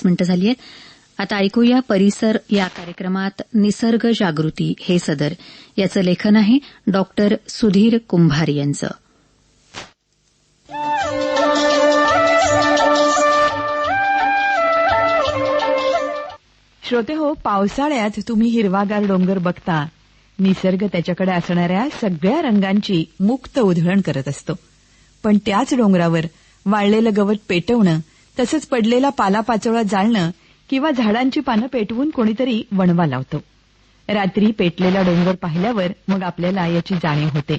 पाच मिनिटं झाली आहेत. आता ऐकूया परिसर या कार्यक्रमात निसर्ग जागृती हे सदर. याचं लेखन आहे डॉक्टर सुधीर कुंभार यांचं. श्रोते हो पावसाळ्यात तुम्ही हिरवागार डोंगर बघता. निसर्ग त्याच्याकडे असणाऱ्या सगळ्या रंगांची मुक्त उधळण करत असतो. पण त्याच डोंगरावर वाळलेलं गवत पेटवणं तसंच पडलेला पालापाचोळा जाळणं किंवा झाडांची पानं पेटवून कोणीतरी वणवा लावतो. रात्री पेटलेला डोंगर पाहिल्यावर मग आपल्याला याची जाणीव होते.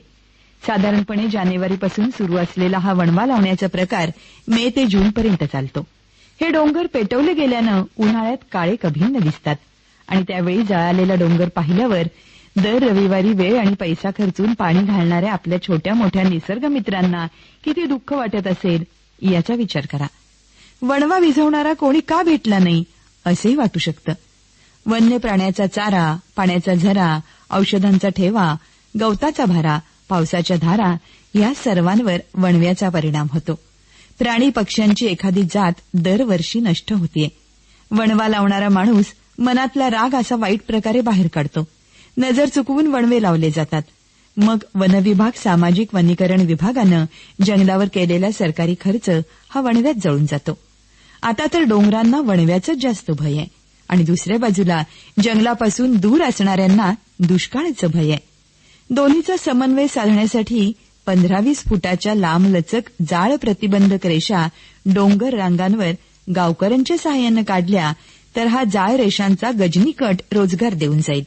साधारणपणे जानेवारीपासून सुरू असलेला हा वणवा लावण्याचा प्रकार मे ते जूनपर्यंत चालतो. हे डोंगर पेटवले गेल्यानं उन्हाळ्यात काळे कभिन्न दिसतात आणि त्यावेळी जळालेला डोंगर पाहिल्यावर दर रविवारी वेळ आणि पैसा खर्चून पाणी घालणाऱ्या आपल्या छोट्या मोठ्या निसर्ग मित्रांना किती दुःख वाटत असेल याचा विचार करा. वणवा विझवणारा कोणी का भेटला नाही असंही वाटू शकतं. वन्य प्राण्याचा चारा पाण्याचा झरा औषधांचा ठेवा गवताचा भारा पावसाच्या धारा या सर्वांवर वणव्याचा परिणाम होतो. प्राणी पक्ष्यांची एखादी जात दरवर्षी नष्ट होतीये. वणवा लावणारा माणूस मनातला राग असा वाईट प्रकारे बाहेर काढतो. नजर चुकवून वणवे लावले जातात. मग वनविभाग सामाजिक वनीकरण विभागानं जंगलावर केलेला सरकारी खर्च हा वणव्यात जळून जातो. आता तर डोंगरांना वणव्याचंच जास्त भय आहे. आणि दुसऱ्या बाजूला जंगलापासून दूर असणाऱ्यांना दुष्काळाचं भय आहे. दोन्हीचा समन्वय साधण्यासाठी पंधरावीस फुटाच्या लांबलचक जाळ प्रतिबंधक रेषा डोंगर रांगांवर गावकऱ्यांच्या सहाय्यानं काढल्या तर हा जाळ रेषांचा गजनीकट रोजगार देऊन जाईल.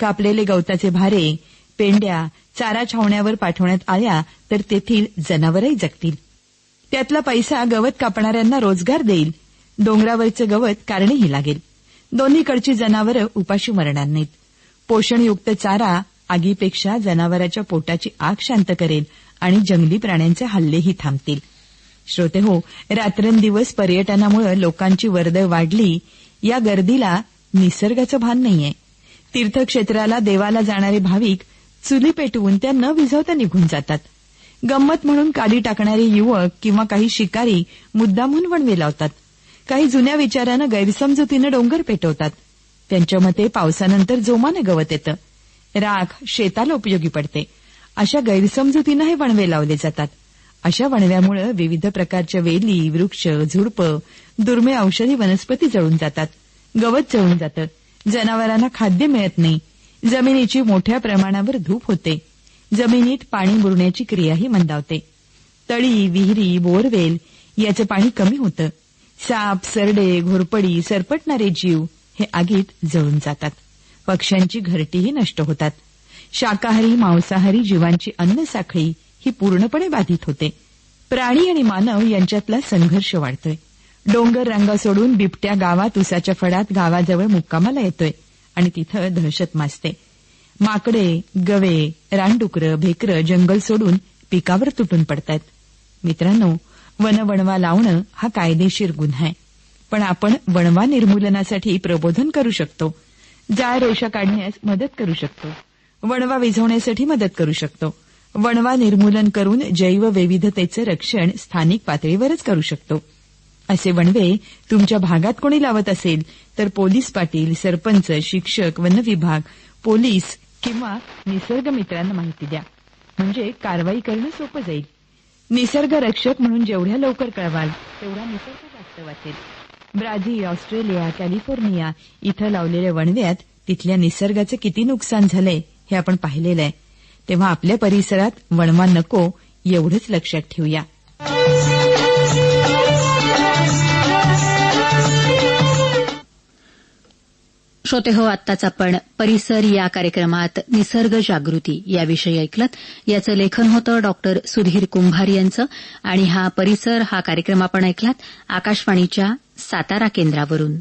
कापलेले गवताचे भारे पेंड्या चारा छावण्यावर पाठवण्यात आल्या तर तेथील जनावरही जगतील. त्यातला पैसा गवत कापणाऱ्यांना रोजगार देईल. डोंगरावरचं गवत कारणीही लागेल. दोन्हीकडची जनावरं उपाशी मरणार नाहीत. पोषणयुक्त चारा आगीपेक्षा जनावराच्या पोटाची आग शांत करेल आणि जंगली प्राण्यांचे हल्लेही थांबतील. श्रोते हो रात्रंदिवस पर्यटनामुळे लोकांची वर्दळ वाढली या गर्दीला निसर्गाचं भान नाहीये. तीर्थक्षेत्राला देवाला जाणारे भाविक चुली पेटवून त्या न विझवता निघून जातात. गंमत म्हणून काडी टाकणारे युवक किंवा काही शिकारी मुद्दामून वणवे लावतात. काही जुन्या विचारानं गैरसमजुतीनं डोंगर पेटवतात. त्यांच्या मते पावसानंतर जोमानं गवत येतं. राख शेताला उपयोगी पडते. अशा गैरसमजुतीनं हे वणवे लावले जातात. अशा वणव्यामुळे विविध प्रकारच्या वेली वृक्ष झुडपं दुर्मिळ औषधी वनस्पती जळून जातात. गवत जळून जातं. जनावरांना खाद्य मिळत नाही. जमिनीची मोठ्या प्रमाणावर धूप होते. जमिनीत पाणी मुरण्याची क्रियाही मंदावते. तळी विहिरी बोरवेल याचं पाणी कमी होतं. साप सरडे घोरपडी सरपटणारे जीव हे आगीत जळून जातात. पक्ष्यांची घरटीही नष्ट होतात. शाकाहारी मांसाहारी जीवांची अन्न साखळी ही पूर्णपणे बाधित होते. प्राणी आणि मानव यांच्यातला संघर्ष वाढतोय. डोंगर रंगा सोडून बिबट्या गावात उसाच्या फडात गावाजवळ मुक्कामाला येतोय आणि तिथं दहशत माजते. माकडे गवे रानडुकरं भेकरं जंगल सोडून पिकावर तुटून पडतात मित्रांनो वनवणवा लावणं हा कायदेशीर गुन्हा आहे. पण आपण वणवा निर्मूलनासाठी प्रबोधन करू शकतो. जाळ रेषा काढण्यास मदत करू शकतो. वणवा विझवण्यासाठी मदत करू शकतो. वणवा निर्मूलन करून जैवविविधतेचं रक्षण स्थानिक पातळीवरच करू शकतो. असे वणवे तुमच्या भागात कोणी लावत असेल तर पोलीस पाटील सरपंच शिक्षक वनविभाग पोलीस किंवा निसर्ग मित्रांना माहिती द्या. म्हणजे कारवाई करणं सोपं जाईल. निसर्ग रक्षक म्हणून जेवढ्या लवकर कळवाल तेवढा निसर्ग जास्त वाचेल. ब्राझील ऑस्ट्रेलिया कॅलिफोर्निया इथं लावलेल्या वणव्यात तिथल्या निसर्गाचं किती नुकसान झालंय हे आपण पाहिलेलं आहे. तेव्हा आपल्या परिसरात वणवा नको एवढंच लक्षात ठेवूया. श्रोते हो आत्ताच आपण परिसर या कार्यक्रमात निसर्ग जागृती याविषयी ऐकलं याचं लेखन होतं डॉक्टर सुधीर कुंभार यांचं आणि हा परिसर हा कार्यक्रम आपण ऐकलात आकाशवाणीच्या सातारा केंद्रावरून.